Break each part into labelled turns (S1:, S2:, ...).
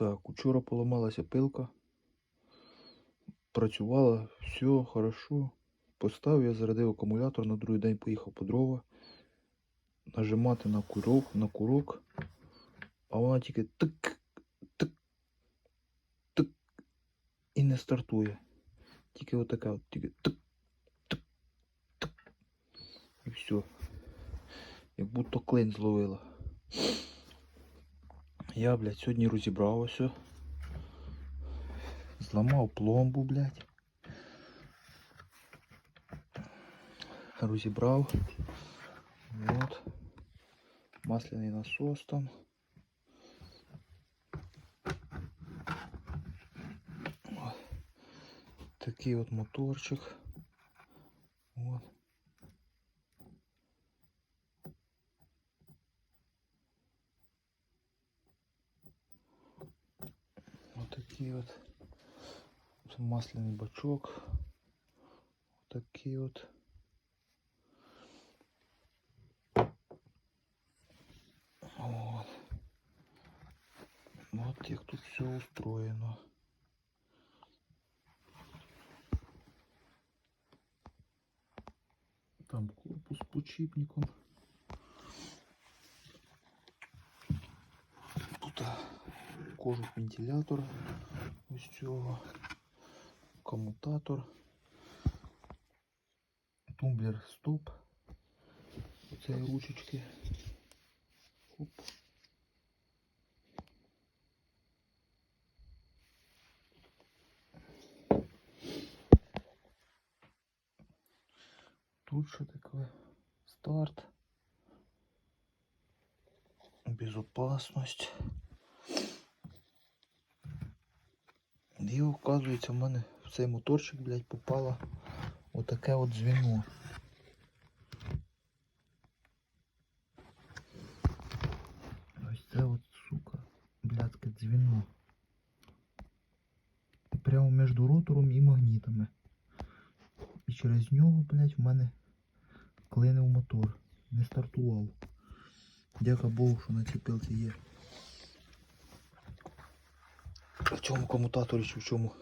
S1: Так, учора поламалася пилка. Працювала, все хорошо. Поставив я зарядив акумулятор, на другий день поїхав по дрова. Нажимати на курок, на курок, а вона тільки тик, тик, тик і не стартує. Тільки отака, от, тільки тик, тик, тик. І все. Як будто клин зловила. Я, блядь, сьогодні розібрав ось. Зламав пломбу, блядь. Розібрав. Вот. Масляний насос там. О, Такий от моторчик. Вот. Отакий от. Це масляний бачок. Отакий от. Вот. Вот як тут все устроено. Там корпус з подшипником. Тут а, кожух вентилятора ось цього, комутатор, тумблер стоп, цієї ручечки. Оп. Тут що таке? Старт. Безопасність. І оказується, в мене в цей моторчик, блядь, попало отаке от звіно. Ось це от, сука, блядське дзвіно. Прямо між ротором і магнітами. І через нього, блядь, в мене клинив мотор. Не стартував. Дяка Богу, що на цій пилці є. В цьому комутаторі чи в чому?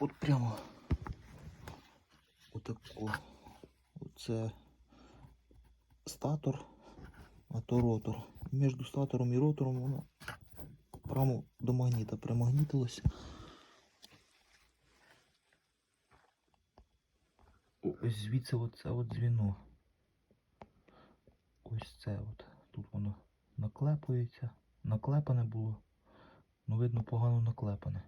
S1: От прямо. Отако. Оце статор, а то ротор. Між статором і ротором воно прямо до магніта примагнітилося. Ось звідси оце от дзвіно. Ось це от. Тут воно наклепується. Наклепане було. Ну, видно, погано наклепане.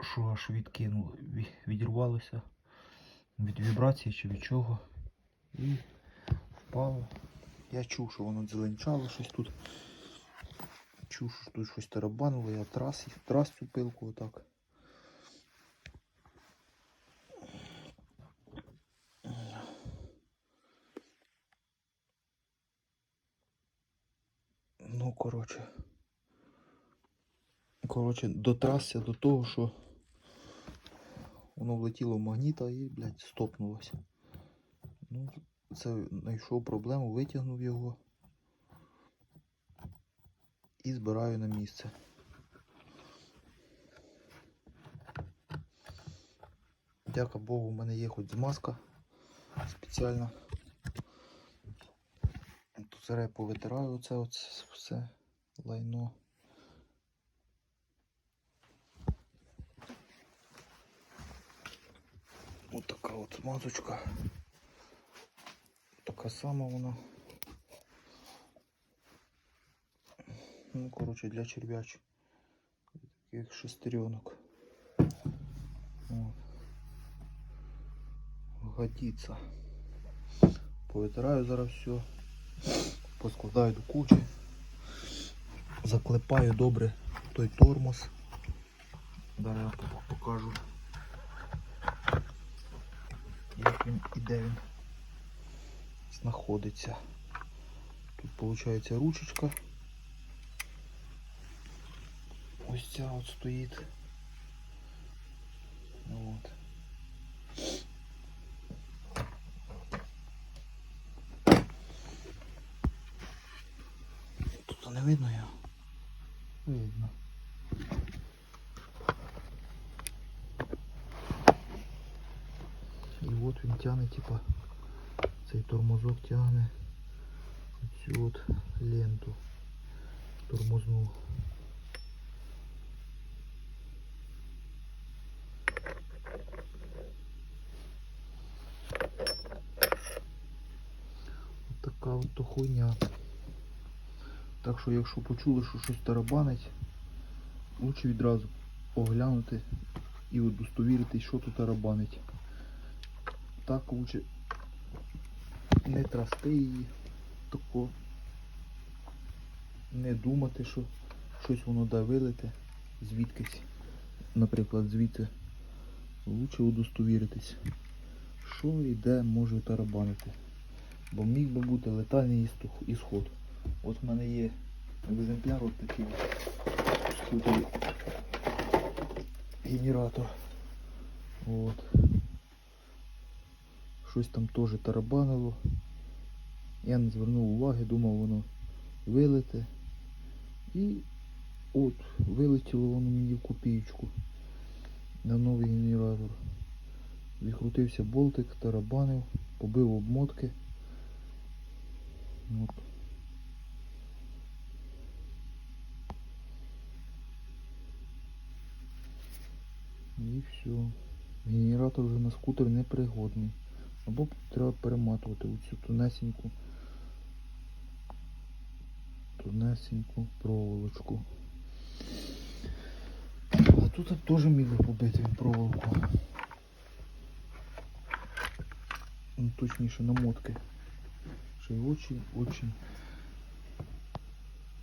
S1: Що аж відкинуло, відірвалося від вібрації чи від чого. І впало. Я чув, що воно дзеленчало щось тут. Чув, що тут щось тарабанило, я трас, трас цю пилку отак. Ну, коротше. Коротше, дотрасся до того, що воно влетіло в магніта і, блядь, стопнулося. Ну, це знайшов проблему, витягнув його і збираю на місце. Дяка Богу, в мене є хоч змазка спеціальна. Я повитираю оце от все лайно. Ось така от змазочка. Така сама вона. Ну, коротше, для черв'яч. Таких шестеренок. От. Годиться. Повитираю зараз все. Поскладаю до кучі. Заклепаю добре той тормоз. Зараз я покажу. Як він і де він знаходиться. Тут виходить ручечка. Ось ця от стоїть. От. видно його? Видно. І от він тягне, типа, цей тормозок тягне цю от ленту тормозну. От така от то хуйня. Так що якщо почули, що щось тарабанить, лучше відразу оглянути і удостовіритись, що тут тарабанить. Так лучше не трасти її, тако не думати, що щось воно да вилите звідкись. Наприклад, звідти. Лучше удостовіритись, що і де може тарабанити. Бо міг би бути летальний ісход. От в мене є екземпляр от такий от. Генератор. От. Щось там теж тарабанило. Я не звернув уваги, думав воно вилете. І от, вилетіло воно мені в копієчку на новий генератор. Відкрутився болтик, тарабанив, побив обмотки. От. І все. Генератор вже на скутер не пригодний. Або треба перематувати оцю тонесеньку тонесеньку проволочку. А тут теж міг би побити він проволоку. Ну, точніше намотки. Ще й очень, очень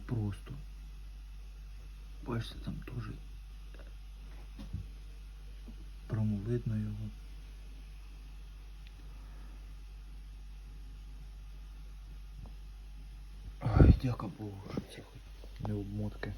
S1: просто. Бачите, там теж прямо видно його. Ай, дяка Богу, що це хоч не обмотки.